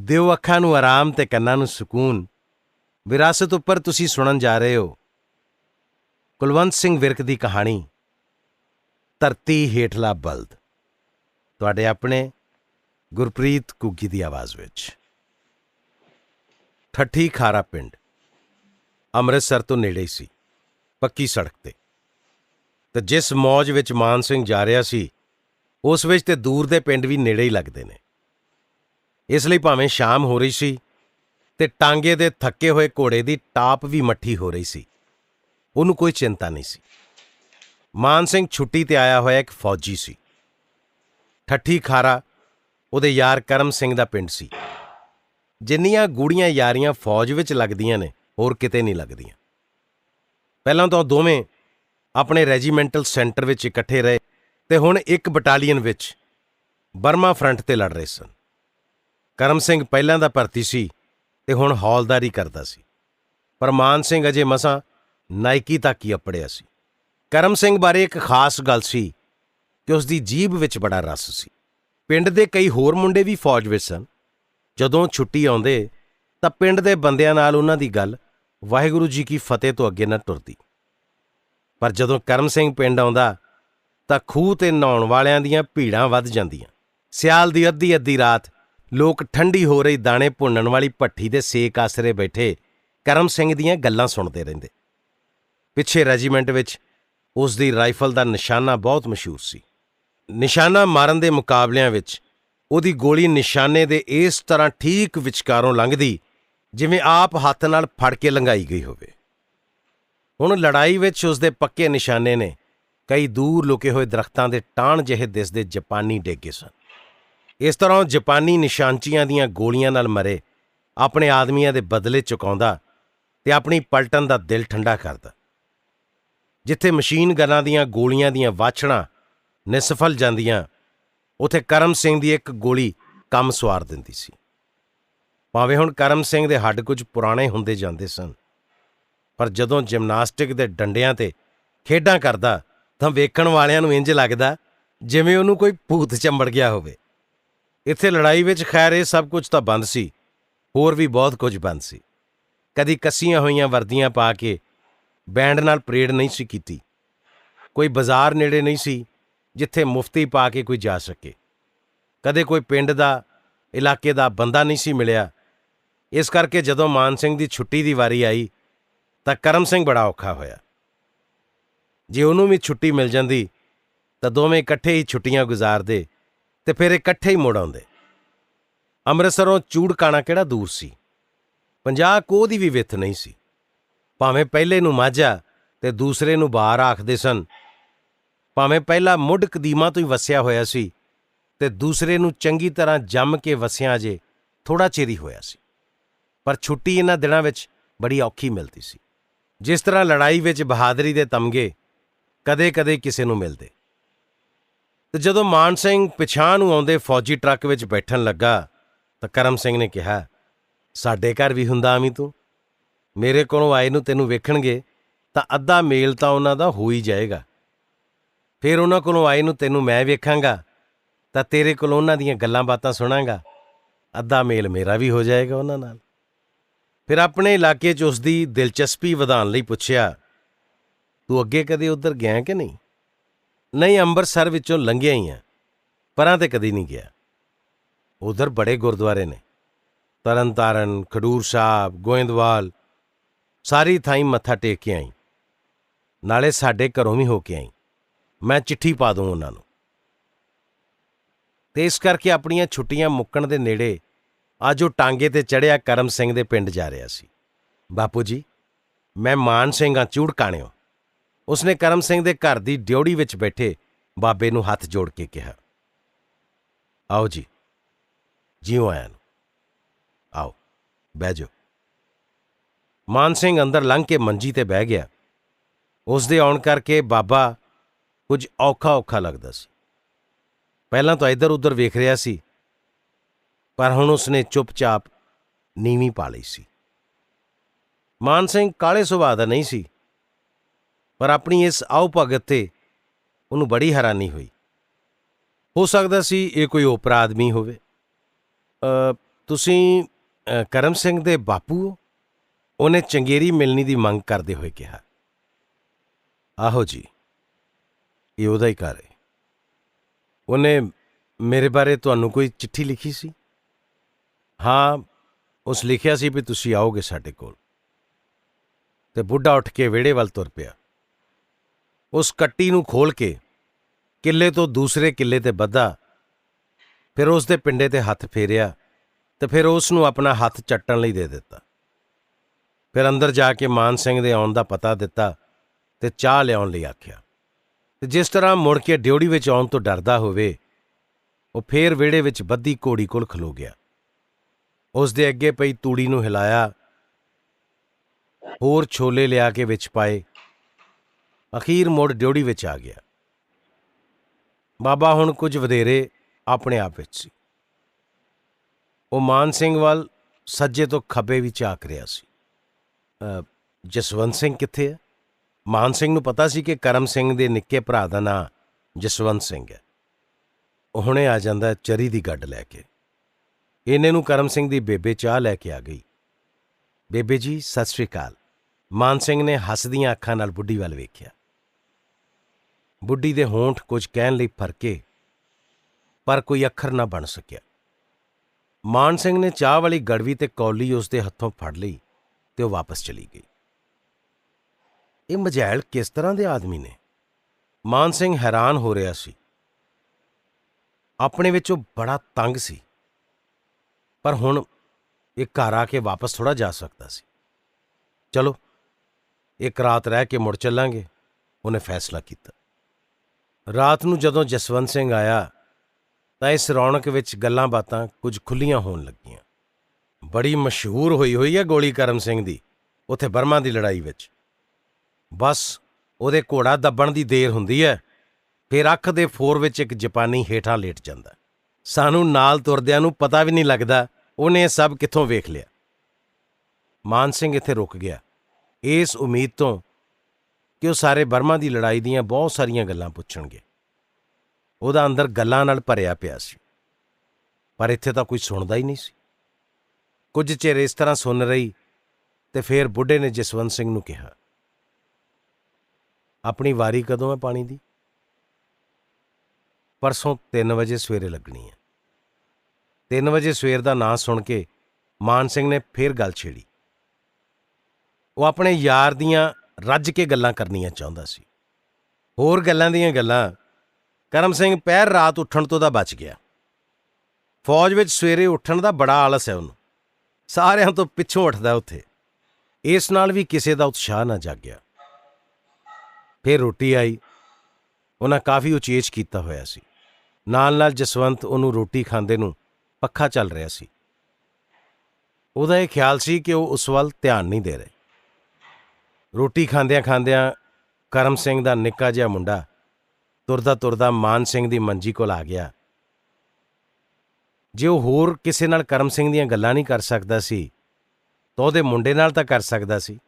ਦਿਓ ਅੱਖਾਂ ਨੂੰ ਆਰਾਮ ਤੇ ਕੰਨਾਂ ਨੂੰ ਸਕੂਨ। ਵਿਰਾਸਤ ਉੱਪਰ ਤੁਸੀਂ ਸੁਣਨ ਜਾ ਰਹੇ ਹੋ। ਕੁਲਵੰਤ ਸਿੰਘ ਵਿਰਕ ਦੀ ਕਹਾਣੀ, ਧਰਤੀ ਹੇਠਲਾ ਬਲਦ। ਤੁਹਾਡੇ ਆਪਣੇ ਗੁਰਪ੍ਰੀਤ ਕੁੱਗੀ ਦੀ ਆਵਾਜ਼ ਵਿੱਚ। ਠੱਠੀ ਖਾਰਾ ਪਿੰਡ, ਅੰਮ੍ਰਿਤਸਰ ਤੋਂ ਨੇੜੇ ਸੀ, ਪੱਕੀ ਸੜਕ ਤੇ। ਤੇ ਜਿਸ ਮੌਜ ਵਿੱਚ ਮਾਨ ਸਿੰਘ ਜਾ ਰਿਹਾ ਸੀ, ਉਸ ਵਿੱਚ ਤੇ ਦੂਰ ਦੇ ਪਿੰਡ ਵੀ ਨੇੜੇ ਹੀ ਲੱਗਦੇ ਨੇ। ਇਸ ਲਈ ਭਾਵੇਂ ਸ਼ਾਮ ਹੋ ਰਹੀ ਸੀ ਤੇ ਟਾਂਗੇ ਦੇ ਥੱਕੇ ਹੋਏ ਘੋੜੇ ਦੀ ਟਾਪ ਵੀ ਮੱਠੀ ਹੋ ਰਹੀ ਸੀ। ਉਹਨੂੰ ਕੋਈ ਚਿੰਤਾ ਨਹੀਂ ਸੀ। ਮਾਨ ਸਿੰਘ ਛੁੱਟੀ ਤੇ ਆਇਆ ਹੋਇਆ ਇੱਕ ਫੌਜੀ ਸੀ। ਠੱਠੀ ਖਾਰਾ ਉਹਦੇ ਯਾਰ ਕਰਮ ਸਿੰਘ ਦਾ ਪਿੰਡ ਸੀ। ਜਿੰਨੀਆਂ ਗੂੜੀਆਂ ਯਾਰੀਆਂ ਫੌਜ ਵਿੱਚ ਲੱਗਦੀਆਂ ਨੇ, ਹੋਰ ਕਿਤੇ ਨਹੀਂ ਲੱਗਦੀਆਂ। ਪਹਿਲਾਂ ਤਾਂ ਉਹ ਦੋਵੇਂ ਆਪਣੇ ਰੈਜੀਮੈਂਟਲ ਸੈਂਟਰ ਵਿੱਚ ਇਕੱਠੇ ਰਹੇ ਤੇ ਹੁਣ ਇੱਕ ਬਟਾਲੀਅਨ ਵਿੱਚ ਬਰਮਾ ਫਰੰਟ ਤੇ ਲੜ ਰਹੇ ਸਨ। ਕਰਮ ਸਿੰਘ ਪਹਿਲਾਂ ਦਾ ਭਰਤੀ ਸੀ ਤੇ ਹੁਣ ਹੌਲਦਾਰੀ ਕਰਦਾ ਸੀ। ਪਰ ਮਾਨ ਸਿੰਘ ਅਜੇ ਮਸਾਂ ਨਾਇਕੀ ਤੱਕ ਹੀ ਅਪੜਿਆ ਸੀ। ਕਰਮ ਸਿੰਘ ਬਾਰੇ ਇੱਕ ਖਾਸ ਗੱਲ ਸੀ ਕਿ ਉਸ ਦੀ ਜੀਬ ਵਿੱਚ ਬੜਾ ਰਸ ਸੀ। ਪਿੰਡ ਦੇ ਕਈ ਹੋਰ ਮੁੰਡੇ ਵੀ ਫੌਜ ਵਿੱਚ ਸਨ। ਜਦੋਂ ਛੁੱਟੀ ਆਉਂਦੇ ਤਾਂ ਪਿੰਡ ਦੇ ਬੰਦਿਆਂ ਨਾਲ ਉਹਨਾਂ ਦੀ ਗੱਲ ਵਾਹਿਗੁਰੂ ਜੀ ਕੀ ਫਤਿਹ ਤੋਂ ਅੱਗੇ ਨਾ ਟੁਰਦੀ ਪਰ ਜਦੋਂ ਕਰਮ ਸਿੰਘ ਪਿੰਡ ਆਉਂਦਾ ਤਾਂ ਖੂਹ ਤੇ ਨਹਾਉਣ ਵਾਲਿਆਂ ਦੀਆਂ ਭੀੜਾਂ ਵੱਧ ਜਾਂਦੀਆਂ। ਸਿਆਲ ਦੀ ਅੱਧੀ ਅੱਧੀ ਰਾਤ ਲੋਕ ਠੰਡੀ ਹੋ ਰਹੀ ਦਾਣੇ ਭੁੰਨਣ ਵਾਲੀ ਭੱਠੀ ਦੇ ਸੇਕ ਆਸਰੇ ਬੈਠੇ ਕਰਮ ਸਿੰਘ ਦੀਆਂ ਗੱਲਾਂ ਸੁਣਦੇ ਰਹਿੰਦੇ। ਪਿੱਛੇ ਰੈਜੀਮੈਂਟ ਵਿੱਚ ਉਸ ਦੀ ਰਾਈਫਲ ਦਾ ਨਿਸ਼ਾਨਾ ਬਹੁਤ ਮਸ਼ਹੂਰ ਸੀ। ਨਿਸ਼ਾਨਾ ਮਾਰਨ ਦੇ ਮੁਕਾਬਲਿਆਂ ਵਿੱਚ ਉਹਦੀ ਗੋਲੀ ਨਿਸ਼ਾਨੇ ਦੇ ਇਸ ਤਰ੍ਹਾਂ ਠੀਕ ਵਿਚਕਾਰੋਂ ਲੰਘਦੀ ਜਿਵੇਂ ਆਪ ਹੱਥ ਨਾਲ ਫੜ ਕੇ ਲੰਘਾਈ ਗਈ ਹੋਵੇ। ਹੁਣ ਲੜਾਈ ਵਿੱਚ ਉਸ ਦੇ ਪੱਕੇ ਨਿਸ਼ਾਨੇ ਨੇ ਕਈ ਦੂਰ ਲੁਕੇ ਹੋਏ ਦਰਖਤਾਂ ਦੇ ਟਾਣ ਜਿਹੇ ਦਿਸਦੇ ਜਾਪਾਨੀ ਡੇਗੇ ਸਨ। ਇਸ ਤਰ੍ਹਾਂ ਉਹ ਜਾਪਾਨੀ ਨਿਸ਼ਾਨਚੀਆਂ ਦੀਆਂ ਗੋਲੀਆਂ ਨਾਲ ਮਰੇ, ਆਪਣੇ ਆਦਮੀਆਂ ਦੇ ਬਦਲੇ ਚੁਕਾਉਂਦਾ ਤੇ ਆਪਣੀ ਪਲਟਨ ਦਾ ਦਿਲ ਠੰਡਾ ਕਰਦਾ। ਜਿੱਥੇ ਮਸ਼ੀਨ ਗਨਾਂ ਦੀਆਂ ਗੋਲੀਆਂ ਦੀਆਂ ਵਾਛੜਾਂ ਨਿਸਫਲ ਜਾਂਦੀਆਂ, ਉਥੇ ਕਰਮ ਸਿੰਘ ਦੀ ਇੱਕ ਗੋਲੀ ਕੰਮ ਸਵਾਰ ਦਿੰਦੀ ਸੀ। ਭਾਵੇਂ ਹੁਣ ਕਰਮ ਸਿੰਘ ਦੇ ਹੱਡ ਕੁਝ ਪੁਰਾਣੇ ਹੁੰਦੇ ਜਾਂਦੇ ਸਨ, ਪਰ ਜਦੋਂ ਜਿਮਨਾਸਟਿਕ ਦੇ ਡੰਡਿਆਂ ਤੇ ਖੇਡਾਂ ਕਰਦਾ ਤਾਂ ਵੇਖਣ ਵਾਲਿਆਂ ਨੂੰ ਇੰਜ ਲੱਗਦਾ ਜਿਵੇਂ ਉਹਨੂੰ ਕੋਈ ਭੂਤ ਚੰਬੜ ਗਿਆ ਹੋਵੇ। ਇੱਥੇ ਲੜਾਈ ਵਿੱਚ ਖੈਰ, ਇਹ ਸਭ ਕੁਝ ਤਾਂ ਬੰਦ ਸੀ। ਹੋਰ ਵੀ ਬਹੁਤ ਕੁਝ ਬੰਦ ਸੀ। ਕਦੀ ਕੱਸੀਆਂ ਹੋਈਆਂ ਵਰਦੀਆਂ ਪਾ ਕੇ ਬੈਂਡ ਨਾਲ ਪਰੇਡ ਨਹੀਂ ਸੀ ਕੀਤੀ। ਕੋਈ ਬਾਜ਼ਾਰ ਨੇੜੇ ਨਹੀਂ ਸੀ, ਜਿੱਥੇ ਮੁਫਤੀ ਪਾ ਕੇ ਕੋਈ ਜਾ ਸਕੇ। ਕਦੇ ਕੋਈ ਪਿੰਡ ਦਾ, ਇਲਾਕੇ ਦਾ ਬੰਦਾ ਨਹੀਂ ਸੀ ਮਿਲਿਆ। ਇਸ ਕਰਕੇ ਜਦੋਂ ਮਾਨ ਸਿੰਘ ਦੀ ਛੁੱਟੀ ਦੀ ਵਾਰੀ ਆਈ, ਤਾਂ ਕਰਮ ਸਿੰਘ ਬੜਾ ਔਖਾ ਹੋਇਆ। ਜੇ ਉਹਨੂੰ ਵੀ ਛੁੱਟੀ ਮਿਲ ਜਾਂਦੀ, ਤਾਂ ਦੋਵੇਂ ਇਕੱਠੇ ਹੀ ਛੁੱਟੀਆਂ ਗੁਜ਼ਾਰਦੇ ਤੇ ਫਿਰ ਇਕੱਠੇ ਹੀ ਮੁੜ ਆਉਂਦੇ। ਅੰਮ੍ਰਿਤਸਰੋਂ ਚੂੜਕਾਣਾ ਕਿਹੜਾ ਦੂਰ ਸੀ? 50 ਕੋਹ ਦੀ ਵੀ ਵਿੱਥ ਨਹੀਂ ਸੀ। ਭਾਵੇਂ ਪਹਿਲੇ ਨੂੰ ਮਾਝਾ ਤੇ ਦੂਸਰੇ ਨੂੰ ਬਾਹਰ ਆਖਦੇ ਸਨ। ਭਾਵੇਂ ਪਹਿਲਾ ਮੁੱਢ ਕਦੀਮਾ ਤੋਂ ਹੀ ਵਸਿਆ ਹੋਇਆ ਸੀ ਤੇ ਦੂਸਰੇ ਨੂੰ ਚੰਗੀ ਤਰ੍ਹਾਂ ਜੰਮ ਕੇ ਵਸਿਆ ਜੇ ਥੋੜਾ ਚਿਰ ਹੀ ਹੋਇਆ ਸੀ। ਪਰ ਛੁੱਟੀ ਇਹਨਾਂ ਦਿਨਾਂ ਵਿੱਚ ਬੜੀ ਔਖੀ ਮਿਲਦੀ ਸੀ। ਜਿਸ ਤਰ੍ਹਾਂ ਲੜਾਈ ਵਿੱਚ ਬਹਾਦਰੀ ਦੇ ਤਮਗੇ ਕਦੇ-ਕਦੇ ਕਿਸੇ ਨੂੰ ਮਿਲਦੇ। ਤੇ ਜਦੋਂ ਮਾਨ ਸਿੰਘ ਪਿਛਾਂ ਨੂੰ ਆਉਂਦੇ ਫੌਜੀ ਟਰੱਕ ਵਿੱਚ ਬੈਠਣ ਲੱਗਾ, ਤਾਂ ਕਰਮ ਸਿੰਘ ਨੇ ਕਿਹਾ, ਸਾਡੇ ਘਰ ਵੀ ਹੁੰਦਾ ਆਵੀਂ ਤੂੰ। ਮੇਰੇ ਕੋਲੋਂ ਆਏ ਨੂੰ ਤੈਨੂੰ ਵੇਖਣਗੇ, ਤਾਂ ਅੱਧਾ ਮੇਲ ਤਾਂ ਉਹਨਾਂ ਦਾ ਹੋ ਹੀ ਜਾਏਗਾ। ਫਿਰ ਉਹਨਾਂ ਕੋਲੋਂ ਆਏ ਨੂੰ ਤੈਨੂੰ ਮੈਂ ਵੇਖਾਂਗਾ, ਤਾਂ ਤੇਰੇ ਕੋਲ ਉਹਨਾਂ ਦੀਆਂ ਗੱਲਾਂ ਬਾਤਾਂ ਸੁਣਾਂਗਾ। ਅੱਧਾ ਮੇਲ ਮੇਰਾ ਵੀ ਹੋ ਜਾਏਗਾ ਉਹਨਾਂ ਨਾਲ। ਫਿਰ ਆਪਣੇ ਇਲਾਕੇ 'ਚ ਉਸ ਦੀ ਦਿਲਚਸਪੀ ਵਧਾਉਣ ਲਈ ਪੁੱਛਿਆ, ਤੂੰ ਅੱਗੇ ਕਦੇ ਉੱਧਰ ਗਿਆ ਕਿ ਨਹੀਂ? ਨਹੀਂ, ਅੰਮ੍ਰਿਤਸਰ ਵਿੱਚੋਂ ਲੰਘਿਆ ਹੀ ਆ। ਪਰਾਂ ਤੇ ਕਦੀ ਨਹੀਂ ਗਿਆ। ਉਧਰ ਬੜੇ ਗੁਰਦੁਆਰੇ ਨੇ। ਤਰਨਤਾਰਨ, ਖਡੂਰ ਸਾਹਿਬ, ਗੋਇੰਦਵਾਲ, ਸਾਰੀ ਥਾਈਂ ਮੱਥਾ ਟੇਕ ਕੇ ਆਈ। ਨਾਲੇ ਸਾਡੇ ਘਰੋਂ ਵੀ ਹੋ ਕੇ ਆਈ। ਮੈਂ ਚਿੱਠੀ ਪਾ ਦੂੰ ਉਹਨਾਂ ਨੂੰ। ਤੇ ਇਸ ਕਰਕੇ ਆਪਣੀਆਂ ਛੁੱਟੀਆਂ ਮੁੱਕਣ ਦੇ ਨੇੜੇ ਅੱਜ ਉਹ ਟਾਂਗੇ ਤੇ ਚੜਿਆ ਕਰਮ ਸਿੰਘ ਦੇ ਪਿੰਡ ਜਾ ਰਿਹਾ ਸੀ। ਬਾਪੂ ਜੀ, ਮੈਂ ਮਾਨ ਸਿੰਘ ਆ ਚੂੜਕਾਣਿਓ ਉਸਨੇ ਕਰਮ ਸਿੰਘ ਦੇ ਘਰ ਦੀ ਡਿਉੜੀ ਵਿੱਚ ਬੈਠੇ ਬਾਬੇ ਨੂੰ ਹੱਥ ਜੋੜ ਕੇ ਕਿਹਾ, ਆਓ ਜੀ, ਜਿਉ ਆਇਆਂ ਨੂੰ। ਆਓ, ਬਹਿ ਜਾਓ। ਮਾਨ ਸਿੰਘ ਅੰਦਰ ਲੰਘ ਕੇ ਮੰਜੀ ਤੇ ਬਹਿ ਗਿਆ। ਉਸ ਦੇ ਆਉਣ ਕਰਕੇ ਬਾਬਾ ਕੁਝ ਔਖਾ ਔਖਾ ਲੱਗਦਾ ਸੀ। ਪਹਿਲਾਂ ਤਾਂ ਇੱਧਰ ਉੱਧਰ ਵੇਖ ਰਿਹਾ ਸੀ, ਪਰ ਹੁਣ ਉਸਨੇ ਚੁੱਪਚਾਪ ਨੀਵੀਂ ਪਾ ਲਈ ਸੀ। ਮਾਨ ਸਿੰਘ ਕਾਲੇ ਸੁਭਾਅ ਦਾ ਨਹੀਂ ਸੀ। ਪਰ ਆਪਣੀ ਇਸ ਆਉ ਭਗਤ ਤੇ ਉਹਨੂੰ ਬੜੀ ਹੈਰਾਨੀ ਹੋਈ। ਹੋ ਸਕਦਾ ਸੀ ਇਹ ਕੋਈ ਓਪਰਾ ਆਦਮੀ ਹੋਵੇ। ਤੁਸੀਂ ਕਰਮ ਸਿੰਘ ਦੇ ਬਾਪੂ ਹੋ? ਉਹਨੇ ਚੰਗੇਰੀ ਮਿਲਣੀ ਦੀ ਮੰਗ ਕਰਦੇ ਹੋਏ ਕਿਹਾ। ਆਹੋ ਜੀ, ਇਹ ਉਹਦਾ ਹੀ ਘਰ ਹੈ ਉਹਨੇ ਮੇਰੇ ਬਾਰੇ ਤੁਹਾਨੂੰ ਕੋਈ ਚਿੱਠੀ ਲਿਖੀ ਸੀ? ਹਾਂ, ਉਸ ਲਿਖਿਆ ਸੀ ਵੀ ਤੁਸੀਂ ਆਓਗੇ ਸਾਡੇ ਕੋਲ। ਤੇ ਬੁੱਢਾ ਉੱਠ ਕੇ ਵਿਹੜੇ ਵੱਲ ਤੁਰ ਪਿਆ। ਉਸ ਕੱਟੀ ਨੂੰ ਖੋਲ ਕੇ ਕਿੱਲੇ ਤੋਂ ਦੂਸਰੇ ਕਿੱਲੇ ਤੇ ਬੱਧਾ ਫਿਰ ਉਸ ਦੇ ਪਿੰਡੇ ਤੇ ਹੱਥ ਫੇਰਿਆ ਤੇ ਫਿਰ ਉਸ ਨੂੰ ਆਪਣਾ ਹੱਥ ਚੱਟਣ ਲਈ ਦੇ ਦਿੱਤਾ। ਫਿਰ ਅੰਦਰ ਜਾ ਕੇ ਮਾਨ ਸਿੰਘ ਦੇ ਆਉਣ ਦਾ ਪਤਾ ਦਿੱਤਾ ਤੇ ਚਾਹ ਲਿਆਉਣ ਲਈ ਆਖਿਆ, ਤੇ ਜਿਸ ਤਰ੍ਹਾਂ ਮੁੜ ਕੇ ਡਿਉੜੀ ਵਿੱਚ ਆਉਣ ਤੋਂ ਡਰਦਾ ਹੋਵੇ, ਉਹ ਫੇਰ ਵਿਹੜੇ ਵਿੱਚ ਬੱਧੀ ਘੋੜੀ ਕੋਲ ਖਲੋ ਗਿਆ। ਉਸ ਦੇ ਅੱਗੇ ਪਈ ਤੂੜੀ ਨੂੰ ਹਿਲਾਇਆ, ਹੋਰ ਛੋਲੇ ਲਿਆ ਕੇ ਵਿੱਚ ਪਾਏ। ਅਖੀਰ ਮੁੜ ਡਿਉੜੀ ਵਿੱਚ ਆ ਗਿਆ। ਬਾਬਾ ਹੁਣ ਕੁਝ ਵਧੇਰੇ ਆਪਣੇ ਆਪ ਵਿੱਚ ਸੀ। ਉਹ ਮਾਨ ਸਿੰਘ ਵੱਲ ਸੱਜੇ ਤੋਂ ਖੱਬੇ ਵੀ ਝਾਕ ਰਿਹਾ ਸੀ। ਜਸਵੰਤ ਸਿੰਘ ਕਿੱਥੇ ਹੈ ਮਾਨ ਸਿੰਘ ਨੂੰ ਪਤਾ ਸੀ ਕਿ ਕਰਮ ਸਿੰਘ ਦੇ ਨਿੱਕੇ ਭਰਾ ਦਾ ਨਾਂ ਜਸਵੰਤ ਸਿੰਘ ਹੈ। ਉਹ ਹੁਣੇ ਆ ਜਾਂਦਾ ਚਰੀ ਦੀ ਗੱਡ ਲੈ ਕੇ। ਇਹਨੇ ਨੂੰ ਕਰਮ ਸਿੰਘ ਦੀ ਬੇਬੇ ਚਾਹ ਲੈ ਕੇ ਆ ਗਈ। ਬੇਬੇ ਜੀ, ਸਤਿ ਸ੍ਰੀ ਅਕਾਲ। ਮਾਨ ਸਿੰਘ ਨੇ ਹੱਸਦੀਆਂ ਅੱਖਾਂ ਨਾਲ ਬੁੱਢੀ ਵੱਲ ਵੇਖਿਆ। ਬੁੱਢੀ ਦੇ ਹੋਂਠ ਕੁਝ ਕਹਿਣ ਲਈ ਫਰਕੇ, ਪਰ ਕੋਈ ਅੱਖਰ ਨਾ ਬਣ ਸਕਿਆ। ਮਾਨ ਸਿੰਘ ਨੇ ਚਾਹ ਵਾਲੀ ਗੜਵੀ ਤੇ ਕੌਲੀ ਉਸ ਦੇ ਹੱਥੋਂ ਫੜ ਲਈ ਤੇ ਉਹ ਵਾਪਸ ਚਲੀ ਗਈ। ਇਹ ਮਜ਼ੈਲ ਕਿਸ ਤਰ੍ਹਾਂ ਦੇ ਆਦਮੀ ਨੇ? ਮਾਨ ਸਿੰਘ ਹੈਰਾਨ ਹੋ ਰਿਹਾ ਸੀ। ਆਪਣੇ ਵਿੱਚ ਉਹ ਬੜਾ ਤੰਗ ਸੀ। ਪਰ ਹੁਣ ਇਹ ਘਰ ਆ ਕੇ ਵਾਪਸ ਥੋੜਾ ਜਾ ਸਕਦਾ ਸੀ। ਚਲੋ, ਇੱਕ ਰਾਤ ਰਹਿ ਕੇ ਮੁੜ ਚੱਲਾਂਗੇ, ਉਹਨੇ ਫੈਸਲਾ ਕੀਤਾ। ਰਾਤ ਨੂੰ ਜਦੋਂ ਜਸਵੰਤ ਸਿੰਘ ਆਇਆ, ਤਾਂ ਇਸ ਰੌਣਕ ਵਿੱਚ ਗੱਲਾਂ ਬਾਤਾਂ ਕੁਝ ਖੁੱਲੀਆਂ ਹੋਣ ਲੱਗੀਆਂ। ਬੜੀ ਮਸ਼ਹੂਰ ਹੋਈ ਹੋਈ ਹੈ ਗੋਲੀ ਕਰਮ ਸਿੰਘ ਦੀ, ਉੱਥੇ ਬਰਮਾ ਦੀ ਲੜਾਈ ਵਿੱਚ। ਬਸ ਉਹਦੇ ਘੋੜਾ ਦੱਬਣ ਦੀ ਦੇਰ ਹੁੰਦੀ ਹੈ ਫਿਰ ਅੱਖ ਦੇ ਫੋਰ ਵਿੱਚ ਇੱਕ ਜਾਪਾਨੀ ਹੇਠਾਂ ਲੇਟ ਜਾਂਦਾ। ਸਾਨੂੰ ਨਾਲ ਤੁਰਦਿਆਂ ਨੂੰ ਪਤਾ ਵੀ ਨਹੀਂ ਲੱਗਦਾ, ਉਹਨੇ ਇਹ ਸਭ ਕਿੱਥੋਂ ਵੇਖ ਲਿਆ। ਮਾਨ ਸਿੰਘ ਇੱਥੇ ਰੁਕ ਗਿਆ। ਇਸ ਉਮੀਦ ਤੋਂ ਕਿ ਉਹ ਸਾਰੇ ਬਰਮਾ ਦੀ ਲੜਾਈ ਦੀਆਂ ਬਹੁਤ ਸਾਰੀਆਂ ਗੱਲਾਂ ਪੁੱਛਣਗੇ। ਉਹਦਾ ਅੰਦਰ ਗੱਲਾਂ ਨਾਲ ਭਰਿਆ ਪਿਆ ਸੀ। ਪਰ ਇੱਥੇ ਤਾਂ ਕੋਈ ਸੁਣਦਾ ਹੀ ਨਹੀਂ ਸੀ। ਕੁਝ ਚਿਰ ਇਸ ਤਰ੍ਹਾਂ ਸੁਣ ਰਹੀ ਤੇ ਫਿਰ ਬੁੱਢੇ ਨੇ ਜਸਵੰਤ ਸਿੰਘ ਨੂੰ ਕਿਹਾ, ਆਪਣੀ ਵਾਰੀ ਕਦੋਂ ਹੈ ਪਾਣੀ ਦੀ? ਪਰਸੋਂ 3 ਵਜੇ ਸਵੇਰੇ ਲੱਗਣੀ ਹੈ। 3 ਵਜੇ ਸਵੇਰ ਦਾ ਨਾਂ ਸੁਣ ਕੇ ਮਾਨ ਸਿੰਘ ਨੇ ਫੇਰ ਗੱਲ ਛੇੜੀ। ਉਹ ਆਪਣੇ ਯਾਰ ਦੀਆਂ ਰੱਜ ਕੇ ਗੱਲਾਂ ਕਰਨੀਆਂ ਚਾਹੁੰਦਾ ਸੀ। ਹੋਰ ਗੱਲਾਂ ਦੀਆਂ ਗੱਲਾਂ, ਕਰਮ ਸਿੰਘ ਪਹਿਰ ਰਾਤ ਉੱਠਣ ਤੋਂ ਤਾਂ ਬਚ ਗਿਆ। ਫੌਜ ਵਿੱਚ ਸਵੇਰੇ ਉੱਠਣ ਦਾ ਬੜਾ ਆਲਸ ਹੈ ਉਹਨੂੰ। ਸਾਰਿਆਂ ਤੋਂ ਪਿੱਛੋਂ ਉੱਠਦਾ ਉੱਥੇ। ਇਸ ਨਾਲ ਵੀ ਕਿਸੇ ਦਾ ਉਤਸ਼ਾਹ ਨਾ ਜਾਗਿਆ। ਫਿਰ ਰੋਟੀ ਆਈ। ਉਹਨਾਂ ਕਾਫੀ ਉਚੇਚ ਕੀਤਾ ਹੋਇਆ ਸੀ। ਨਾਲ ਨਾਲ ਜਸਵੰਤ ਉਹਨੂੰ ਰੋਟੀ ਖਾਂਦੇ ਨੂੰ ਪੱਖਾ ਚੱਲ ਰਿਹਾ ਸੀ। ਉਹਦਾ ਇਹ ਖਿਆਲ ਸੀ ਕਿ ਉਹ ਉਸ ਵੱਲ ਧਿਆਨ ਨਹੀਂ ਦੇ ਰਹੇ। ਰੋਟੀ ਖਾਂਦਿਆਂ ਖਾਂਦਿਆਂ ਕਰਮ ਸਿੰਘ ਦਾ ਨਿੱਕਾ ਜਿਹਾ ਮੁੰਡਾ ਤੁਰਦਾ ਤੁਰਦਾ ਮਾਨ ਸਿੰਘ ਦੀ ਮੰਜੀ ਕੋਲ ਆ ਗਿਆ। ਜੇ ਉਹ ਹੋਰ ਕਿਸੇ ਨਾਲ ਕਰਮ ਸਿੰਘ ਦੀਆਂ ਗੱਲਾਂ ਨਹੀਂ ਕਰ ਸਕਦਾ ਸੀ, ਤਾਂ ਉਹਦੇ ਮੁੰਡੇ ਨਾਲ ਤਾਂ ਕਰ ਸਕਦਾ ਸੀ।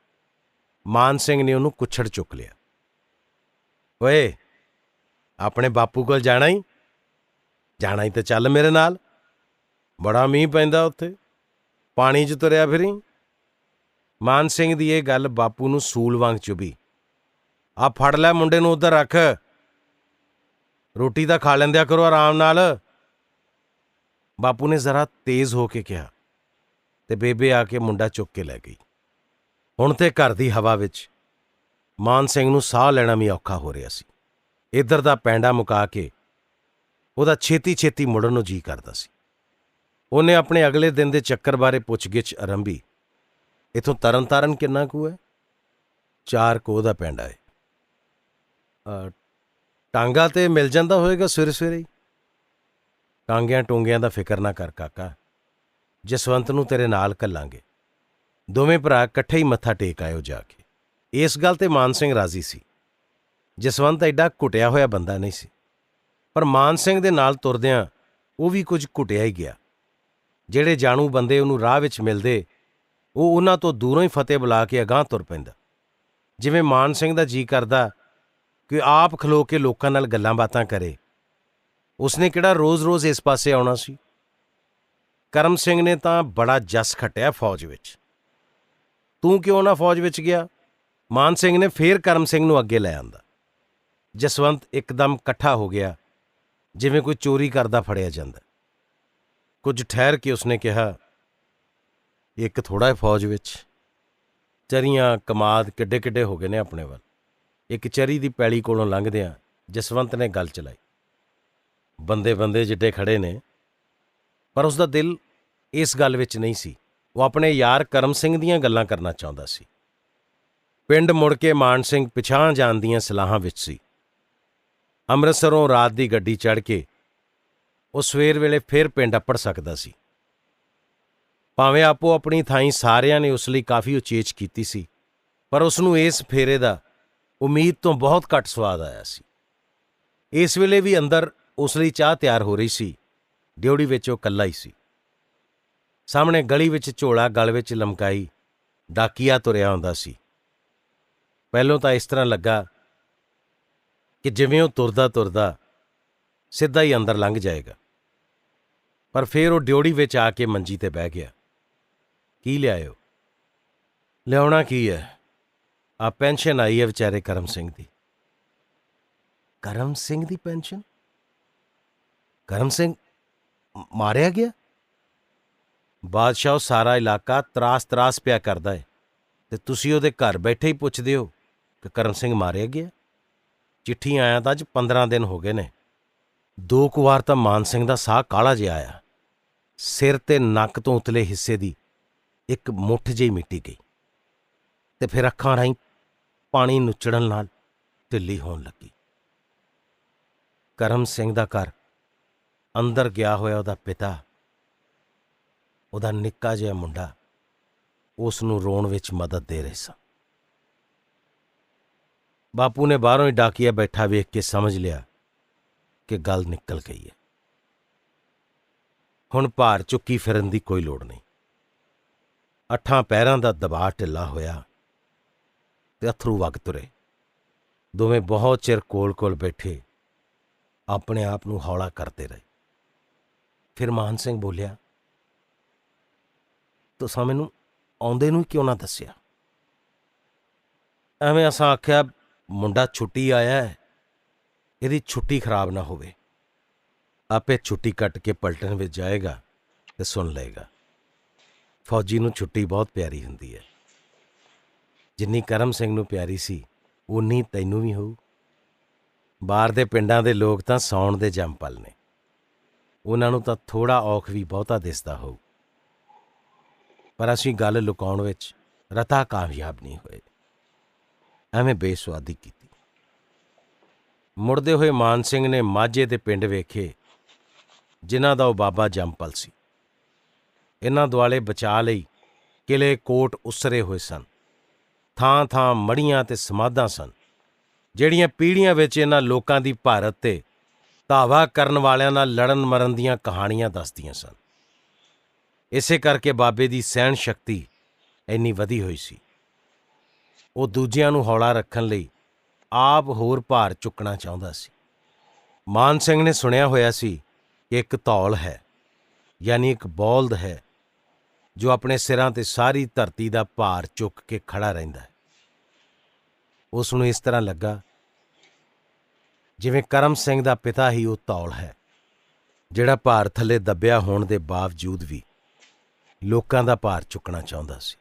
ਮਾਨ ਸਿੰਘ ਨੇ ਉਹਨੂੰ ਕੁੱਛੜ ਚੁੱਕ ਲਿਆ। ਓਏ, ਆਪਣੇ ਬਾਪੂ ਕੋਲ ਜਾਣਾ ਹੀ ਜਾਣਾ ਹੀ ਤਾਂ ਚੱਲ ਮੇਰੇ ਨਾਲ। ਬੜਾ ਮੀਂਹ ਪੈਂਦਾ ਉੱਥੇ। ਪਾਣੀ 'ਚ ਤੁਰਿਆ ਫਿਰੀ? ਮਾਨ ਸਿੰਘ ਦੀ ਇਹ ਗੱਲ ਬਾਪੂ ਨੂੰ ਸੂਲ ਵਾਂਗ ਚੁਭੀ ਆ ਫੜ ਲੈ ਮੁੰਡੇ ਨੂੰ ਉਧਰ ਰੱਖ। ਰੋਟੀ ਤਾਂ ਖਾ ਲੈਂਦਿਆ ਕਰੋ ਆਰਾਮ ਨਾਲ। ਬਾਪੂ ਨੇ ਜ਼ਰਾ ਤੇਜ਼ ਹੋ ਕੇ ਕਿਹਾ ਤੇ ਬੇਬੇ ਆ ਕੇ ਮੁੰਡਾ ਚੁੱਕ ਕੇ ਲੈ ਗਈ। ਹੁਣ ਤੇ ਘਰ ਦੀ ਹਵਾ ਵਿੱਚ ਮਾਨ ਸਿੰਘ ਨੂੰ ਸਾਹ ਲੈਣਾ ਵੀ ਔਖਾ ਹੋ ਰਿਹਾ ਸੀ। ਇੱਧਰ ਦਾ ਪੈਂਡਾ ਮੁਕਾ ਕੇ ਉਹਦਾ ਛੇਤੀ ਛੇਤੀ ਮੁੜਨ ਨੂੰ ਜੀ ਕਰਦਾ ਸੀ। ਉਹਨੇ ਆਪਣੇ ਅਗਲੇ ਦਿਨ ਦੇ ਚੱਕਰ ਬਾਰੇ ਪੁੱਛਗਿੱਛ ਆਰੰਭੀ ਇਥੋਂ ਤਰਨਤਾਰਨ ਕਿੰਨਾ ਕੁ ਹੈ? ਚਾਰ ਕੋ ਦਾ ਪਿੰਡ ਹੈ। ਟਾਂਗਾ ਤੇ ਮਿਲ ਜਾਂਦਾ ਹੋਵੇਗਾ ਸਵੇਰੇ ਸਵੇਰੇ ਹੀ? ਟਾਂਗਿਆਂ ਟੁੰਗਿਆਂ ਦਾ ਫਿਕਰ ਨਾ ਕਰ ਕਾਕਾ। ਜਸਵੰਤ ਨੂੰ ਤੇਰੇ ਨਾਲ ਕੱਲਾਂਗੇ ਦੋਵੇਂ ਭਰਾ ਇਕੱਠੇ ਹੀ ਮੱਥਾ ਟੇਕ ਆਇਓ ਜਾ ਕੇ। ਇਸ ਗੱਲ ਤੇ ਮਾਨ ਸਿੰਘ ਰਾਜ਼ੀ ਸੀ। ਜਸਵੰਤ ਐਡਾ ਘੁਟਿਆ ਹੋਇਆ ਬੰਦਾ ਨਹੀਂ ਸੀ। ਪਰ ਮਾਨ ਸਿੰਘ ਦੇ ਨਾਲ ਤੁਰਦਿਆਂ ਉਹ ਵੀ ਕੁਝ ਘੁਟਿਆ ਹੀ ਗਿਆ। ਜਿਹੜੇ ਜਾਣੂ ਬੰਦੇ ਉਹਨੂੰ ਰਾਹ ਵਿੱਚ ਮਿਲਦੇ ਉਹ ਉਹਨਾਂ ਤੋਂ ਦੂਰੋਂ ਹੀ ਫਤਿਹ ਬੁਲਾ ਕੇ ਅਗਾਂਹ ਤੁਰ ਪੈਂਦਾ। ਜਿਵੇਂ ਮਾਨ ਸਿੰਘ ਦਾ ਜੀ ਕਰਦਾ ਕਿ ਆਪ ਖਲੋ ਕੇ ਲੋਕਾਂ ਨਾਲ ਗੱਲਾਂ ਬਾਤਾਂ ਕਰੇ। ਉਸਨੇ ਕਿਹੜਾ ਰੋਜ਼-ਰੋਜ਼ ਇਸ ਪਾਸੇ ਆਉਣਾ ਸੀ? ਕਰਮ ਸਿੰਘ ਨੇ ਤਾਂ ਬੜਾ ਜਸ ਖਟਿਆ ਫੌਜ ਵਿੱਚ। ਤੂੰ ਕਿਉਂ ਨਾ ਫੌਜ ਵਿੱਚ ਗਿਆ? ਮਾਨ ਸਿੰਘ ਨੇ ਫੇਰ ਕਰਮ ਸਿੰਘ ਨੂੰ ਅੱਗੇ ਲੈ ਆਂਦਾ। ਜਸਵੰਤ ਇੱਕਦਮ ਇਕੱਠਾ ਹੋ ਗਿਆ, ਜਿਵੇਂ ਕੋਈ ਚੋਰੀ ਕਰਦਾ ਫੜਿਆ ਜਾਂਦਾ। ਕੁਝ ਠਹਿਰ ਕੇ ਉਸਨੇ ਕਿਹਾ ਇੱਕ ਥੋੜਾ ਹੈ ਫੌਜ ਵਿੱਚ। ਚਰੀਆਂ ਕਮਾਦ ਕਿੱਡੇ ਕਿੱਡੇ ਹੋ ਗਏ ਨੇ ਆਪਣੇ ਵੱਲ। ਇੱਕ ਚਰੀ ਦੀ ਪੈਲੀ ਕੋਲੋਂ ਲੰਘਦਿਆਂ ਜਸਵੰਤ ਨੇ ਗੱਲ ਚਲਾਈ। ਬੰਦੇ ਬੰਦੇ ਜਿੱਡੇ ਖੜੇ ਨੇ, ਪਰ ਉਸ ਦਾ ਦਿਲ ਇਸ ਗੱਲ ਵਿੱਚ ਨਹੀਂ ਸੀ। ਉਹ ਆਪਣੇ ਯਾਰ ਕਰਮ ਸਿੰਘ ਦੀਆਂ ਗੱਲਾਂ ਕਰਨਾ ਚਾਹੁੰਦਾ ਸੀ। ਪਿੰਡ ਮੁੜ ਕੇ ਮਾਨ ਸਿੰਘ ਪਿਛਾਂ ਜਾਣ ਦੀਆਂ ਸਲਾਹਾਂ ਵਿੱਚ ਸੀ। ਅੰਮ੍ਰਿਤਸਰੋਂ ਰਾਤ ਦੀ ਗੱਡੀ ਚੜ੍ਹ ਕੇ ਉਹ ਸਵੇਰ ਵੇਲੇ ਫਿਰ ਪਿੰਡ ਅੱਪੜ ਸਕਦਾ ਸੀ। ਭਾਵੇਂ ਆਪੋ ਆਪਣੀ ਥਾਈਂ ਸਾਰਿਆਂ ਨੇ ਉਸ ਲਈ ਕਾਫੀ ਉਚੇਚ ਕੀਤੀ ਸੀ, ਪਰ ਉਸ ਨੂੰ ਇਸ ਫੇਰੇ ਦਾ ਉਮੀਦ ਤੋਂ ਬਹੁਤ ਘੱਟ ਸਵਾਦ ਆਇਆ ਸੀ। ਇਸ ਵੇਲੇ ਵੀ ਅੰਦਰ ਉਸ ਲਈ ਚਾਹ ਤਿਆਰ ਹੋ ਰਹੀ ਸੀ ਡਿਉੜੀ ਵਿੱਚ ਉਹ ਇਕੱਲਾ ਹੀ ਸੀ। ਸਾਹਮਣੇ ਗਲੀ ਵਿੱਚ ਝੋਲਾ, ਗਲ ਵਿੱਚ ਲਮਕਾਈ, ਡਾਕੀਆ ਤੁਰਿਆ ਹੁੰਦਾ ਸੀ। ਪਹਿਲੋਂ ਤਾਂ ਇਸ ਤਰ੍ਹਾਂ ਲੱਗਾ ਕਿ ਜਿਵੇਂ ਉਹ ਤੁਰਦਾ ਤੁਰਦਾ ਸਿੱਧਾ ਹੀ ਅੰਦਰ ਲੰਘ ਜਾਏਗਾ। ਪਰ ਫਿਰ ਉਹ ਡਿਉੜੀ ਵਿੱਚ ਆ ਕੇ ਮੰਜੀ ਤੇ ਬਹਿ ਗਿਆ। ਕੀ ਲਿਆਇਓ ਲਿਆਉਣਾ ਕੀ ਹੈ? ਆ ਪੈਨਸ਼ਨ ਆਈ ਹੈ ਵਿਚਾਰੇ ਕਰਮ ਸਿੰਘ ਦੀ। ਕਰਮ ਸਿੰਘ ਦੀ ਪੈਨਸ਼ਨ? ਕਰਮ ਸਿੰਘ ਮਾਰਿਆ ਗਿਆ? ਬਾਦਸ਼ਾਹ ਉਹ ਸਾਰਾ ਇਲਾਕਾ ਤਰਾਸ ਤਰਾਸ ਪਿਆ ਕਰਦਾ ਹੈ। ਤੇ ਤੁਸੀਂ ਉਹਦੇ ਘਰ ਬੈਠੇ ਹੀ ਪੁੱਛਦੇ ਹੋ ਕਿ ਕਰਮ ਸਿੰਘ ਮਾਰਿਆ ਗਿਆ? ਚਿੱਠੀ ਆਇਆ ਤਾਂ ਅੱਜ 15 ਦਿਨ ਹੋ ਗਏ ਨੇ। ਦੋ ਕੁ ਵਾਰ ਤਾਂ ਮਾਨ ਸਿੰਘ ਦਾ ਸਾਹ ਕਾਲਾ ਜਿਹਾ ਆਇਆ। ਸਿਰ ਤੇ ਨੱਕ ਤੋਂ ਉਤਲੇ ਹਿੱਸੇ ਦੀ ਇੱਕ ਮੁੱਠ ਜਿਹੀ ਮਿੱਟੀ ਗਈ ਤੇ ਫਿਰ ਅੱਖਾਂ ਰਾਹੀਂ ਪਾਣੀ ਨੁਚੜਨ ਨਾਲ ਢਿੱਲੀ ਹੋਣ ਲੱਗੀ। ਕਰਮ ਸਿੰਘ ਦਾ ਘਰ ਅੰਦਰ ਗਿਆ ਹੋਇਆ ਉਹਦਾ ਪਿਤਾ, ਉਹਦਾ ਨਿੱਕਾ ਜਿਹਾ ਮੁੰਡਾ ਉਸ ਨੂੰ ਰੋਣ ਵਿੱਚ ਮਦਦ ਦੇ ਰਹੇ ਸਨ। ਬਾਪੂ ਨੇ ਬਾਹਰੋਂ ਹੀ ਡਾਕੀਆ ਬੈਠਾ ਵੇਖ ਕੇ ਸਮਝ ਲਿਆ ਕਿ ਗੱਲ ਨਿਕਲ ਗਈ ਹੈ। ਹੁਣ ਭਾਰ ਚੁੱਕੀ ਫਿਰਨ ਦੀ ਕੋਈ ਲੋੜ ਨਹੀਂ। ਅੱਠਾਂ ਪੈਰਾਂ ਦਾ ਦਬਾਅ ਢਿੱਲਾ ਹੋਇਆ ਤੇ ਅਥਰੂ ਵਗ ਤੁਰੇ। ਦੋਵੇਂ ਬਹੁਤ ਚਿਰ ਕੋਲ-ਕੋਲ ਬੈਠੇ ਆਪਣੇ ਆਪ ਨੂੰ ਹੌਲਾ ਕਰਦੇ ਰਹੇ। ਫਿਰ ਮਾਨ ਸਿੰਘ ਬੋਲਿਆ, ਤੁਸੀਂ ਮੈਨੂੰ ਆਉਂਦੇ ਨੂੰ ਕਿਉਂ ਨਾ ਦੱਸਿਆ? ਐਵੇਂ ਅਸਾਂ ਆਖਿਆ, ਮੁੰਡਾ ਛੁੱਟੀ ਆਇਆ ਹੈ, ਇਹਦੀ ਛੁੱਟੀ ਖਰਾਬ ਨਾ ਹੋਵੇ। ਆਪੇ ਛੁੱਟੀ ਕੱਟ ਕੇ ਪਲਟਨ ਵਿੱਚ ਜਾਏਗਾ ਤੇ ਸੁਣ ਲਏਗਾ। ਫੌਜੀ ਨੂੰ ਛੁੱਟੀ ਬਹੁਤ ਪਿਆਰੀ ਹੁੰਦੀ ਹੈ। ਜਿੰਨੀ ਕਰਮ ਸਿੰਘ ਨੂੰ ਪਿਆਰੀ ਸੀ ਉਨੀ ਤੈਨੂੰ ਵੀ ਹੋਊ। ਬਾਹਰ ਦੇ ਪਿੰਡਾਂ ਦੇ ਲੋਕ ਤਾਂ ਸੌਣ ਦੇ ਜੰਪਲ ਨੇ। ਉਹਨਾਂ ਨੂੰ ਤਾਂ ਥੋੜਾ ਔਖ ਵੀ ਬਹੁਤਾ ਦਿਸਦਾ ਹੋਊ। ਪਰ ਅਸੀਂ ਗੱਲ ਲੁਕਾਉਣ ਵਿੱਚ ਰਤਾ ਕਾਮਯਾਬ ਨਹੀਂ ਹੋਏ। ਐਵੇਂ ਬੇਸਵਾਦੀ ਕੀਤੀ। ਮੁੜਦੇ ਹੋਏ ਮਾਨ ਸਿੰਘ ਨੇ ਮਾਝੇ ਦੇ ਪਿੰਡ ਵੇਖੇ, ਜਿਨ੍ਹਾਂ ਦਾ ਉਹ ਬਾਬਾ ਜੰਪਲ ਸੀ। ਇਹਨਾਂ ਦੁਆਲੇ ਬਚਾ ਲਈ, ਕਿਲੇ ਕੋਟ ਉਸਰੇ ਹੋਏ ਸਨ। ਥਾਂ ਥਾਂ ਮੜੀਆਂ ਤੇ ਸਮਾਧਾਂ ਸਨ, ਜਿਹੜੀਆਂ ਪੀੜ੍ਹੀਆਂ ਵਿੱਚ ਇਹਨਾਂ ਲੋਕਾਂ ਦੀ ਭਾਰਤ ਤੇ ਧਾਵਾ ਕਰਨ ਵਾਲਿਆਂ ਨਾਲ ਲੜਨ ਮਰਨ ਦੀਆਂ ਕਹਾਣੀਆਂ ਦੱਸਦੀਆਂ ਸਨ। ਇਸੇ ਕਰਕੇ ਬਾਬੇ ਦੀ ਸਹਿਣ ਸ਼ਕਤੀ ਇੰਨੀ ਵਧੀ ਹੋਈ ਸੀ। ਉਹ ਦੂਜਿਆਂ ਨੂੰ ਹੌਲਾ ਰੱਖਣ ਲਈ ਆਪ ਹੋਰ ਭਾਰ ਚੁੱਕਣਾ ਚਾਹੁੰਦਾ ਸੀ। ਮਾਨ ਸਿੰਘ ਨੇ ਸੁਣਿਆ ਹੋਇਆ ਸੀ ਕਿ ਇੱਕ ਧੌਲ ਹੈ, ਯਾਨੀ ਇੱਕ ਬੌਲਦ ਹੈ। ਜੋ ਆਪਣੇ ਸਿਰਾਂ ਤੇ ਸਾਰੀ ਧਰਤੀ ਦਾ ਭਾਰ ਚੁੱਕ ਕੇ ਖੜਾ ਰਹਿੰਦਾ ਹੈ। ਉਸ ਨੂੰ ਇਸ ਤਰ੍ਹਾਂ ਲੱਗਾ ਜਿਵੇਂ ਕਰਮ ਸਿੰਘ ਦਾ ਪਿਤਾ ਹੀ ਉਹ ਤੌਲ ਹੈ, ਜਿਹੜਾ ਭਾਰ ਥੱਲੇ ਦੱਬਿਆ ਹੋਣ ਦੇ ਬਾਵਜੂਦ ਵੀ ਲੋਕਾਂ ਦਾ ਭਾਰ ਚੁੱਕਣਾ ਚਾਹੁੰਦਾ ਸੀ।